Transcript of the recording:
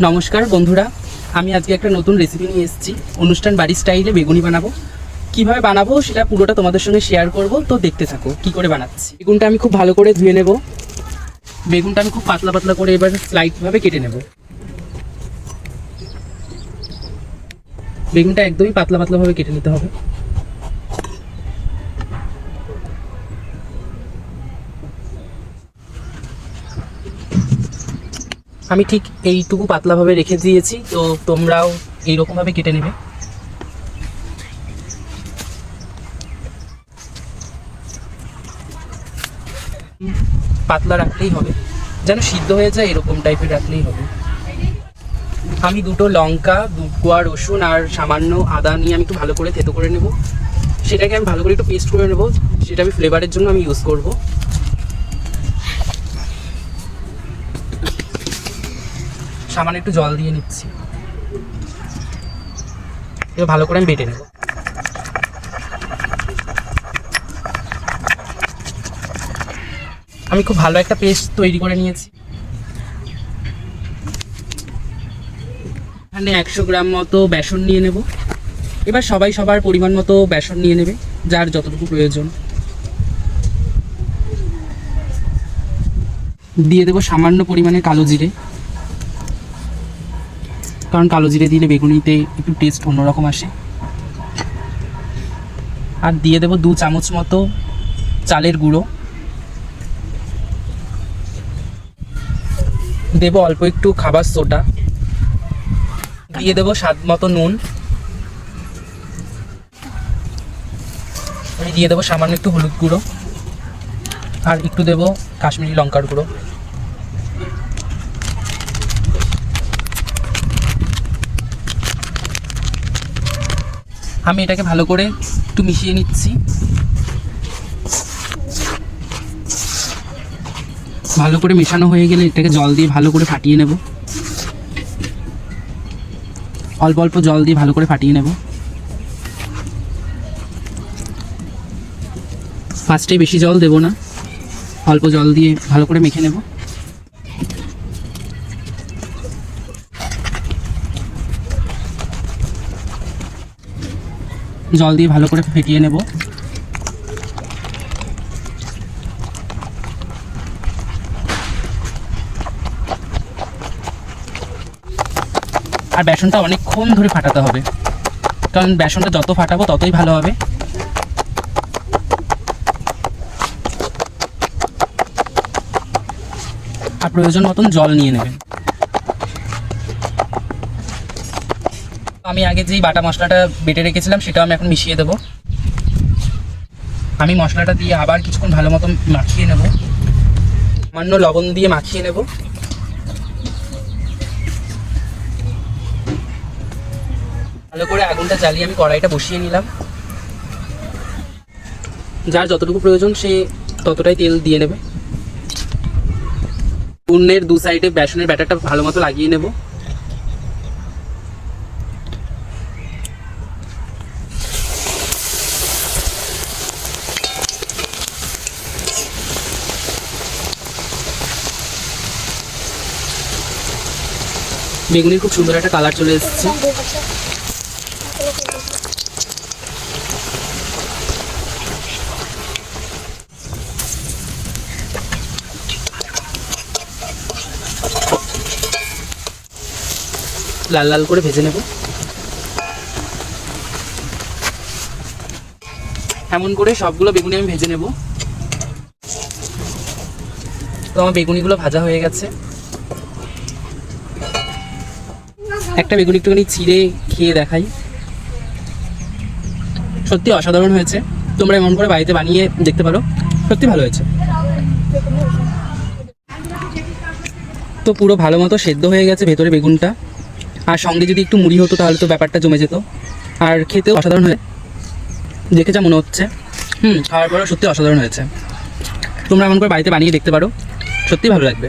নমস্কার বন্ধুরা, আমি আজকে একটা নতুন রেসিপি নিয়ে এসেছি। অনুষ্ঠান বাড়ির স্টাইলে বেগুনি বানাবো। কীভাবে বানাবো সেটা পুরোটা তোমাদের সঙ্গে শেয়ার করব, তো দেখতে থাকো কি করে বানাচ্ছি। বেগুনটা আমি খুব ভালো করে ধুয়ে নেব। বেগুনটা আমি খুব পাতলা পাতলা করে এবার স্লাইডভাবে কেটে নেব। বেগুনটা একদমই পাতলা পাতলাভাবে কেটে নিতে হবে। আমি ঠিক এইটুকু পাতলাভাবে রেখে দিয়েছি, তো তোমরাও এইরকমভাবে কেটে নেবে। পাতলা রাখলেই হবে। যেন সিদ্ধ হয়ে যায়, এরকম টাইপের রাখলেই হবে। আমি দুটো লঙ্কা, দু কোয়া রসুন আর সামান্য আদা নিয়ে আমি একটু ভালো করে থেতো করে নেব। সেটাকে আমি ভালো করে একটু পেস্ট করে নেব। সেটা আমি ফ্লেভারের জন্য আমি ইউজ করব। সামান্য একটু জল দিয়ে নিচ্ছি। এবার ভালো করে আমি বেটে নেব। আমি খুব ভালো একটা পেস্ট তৈরি করে নিয়েছি। এখানে একশো গ্রাম মতো বেসন নিয়ে নেব। এবার সবাই সবার পরিমাণ মতো বেসন নিয়ে নেবে, যার যতটুকু প্রয়োজন। দিয়ে দেবো সামান্য পরিমাণে কালো জিরে। কারণ কালো জিরে দিলে বেগুনিতে একটু টেস্ট অন্যরকম আসে। আর দিয়ে দেবো দু চামচ মতো চালের গুঁড়ো। দেবো অল্প একটু খাবার সোডা। দিয়ে দেবো স্বাদ মতো নুন। আমি দিয়ে দেবো সামান্য একটু হলুদ গুঁড়ো। আর একটু দেবো কাশ্মীরি লঙ্কার গুঁড়ো। আমি এটাকে ভালো করে একটু মিশিয়ে নিচ্ছি। ভালো করে মেশানো হয়ে গেলে এটাকে জল দিয়ে ভালো করে ফাটিয়ে নেব। অল্প অল্প জল দিয়ে ভালো করে ফাটিয়ে নেব। ফার্স্টে বেশি জল দেব না। অল্প জল দিয়ে ভালো করে মেখে নেব। জল দিয়ে ভালো করে ফেটিয়ে নেব। আর বেসনটা অনেকক্ষণ ধরে ফাটাতে হবে। কারণ বেসনটা যত ফাটাবো ততই ভালো হবে। আর প্রয়োজন মতন জল নিয়ে নেবেন। আমি আগে যেই বাটা মশলাটা বেটে রেখেছিলাম সেটাও আমি এখন মিশিয়ে দেবো। আমি মশলাটা দিয়ে আবার কিছুক্ষণ ভালো মতো মাখিয়ে নেব। সামান্য লবণ দিয়ে মাখিয়ে নেব। ভালো করে আগুনটা জ্বালিয়ে আমি কড়াইটা বসিয়ে নিলাম। যার যতটুকু প্রয়োজন সে ততটাই তেল দিয়ে নেবে। উন্নের দু সাইডে বেসনের ব্যাটারটা ভালো মতো লাগিয়ে নেব। বেগুনির খুব সুন্দর একটা কালার চলে এসেছে। লাল লাল করে ভেজে নেব। এমন করে সবগুলো বেগুনি আমি ভেজে নেব। তো আমার বেগুনিগুলো ভাজা হয়ে গেছে। একটা বেগুন একটুখানি ছিঁড়ে খেয়ে দেখাই। সত্যি অসাধারণ হয়েছে। তোমরা এমন করে বাড়িতে বানিয়ে দেখতে পারো। সত্যি ভালো হয়েছে। তো পুরো ভালো মতো সেদ্ধ হয়ে গেছে ভেতরে বেগুনটা। আর সঙ্গে যদি একটু মুড়ি হতো তাহলে তো ব্যাপারটা জমে যেত। আর খেতেও অসাধারণ হয়ে দেখে যা মনে হচ্ছে। হুম, খাওয়ার পরেও সত্যি অসাধারণ হয়েছে। তোমরা এমন করে বাড়িতে বানিয়ে দেখতে পারো। সত্যি ভালো লাগবে।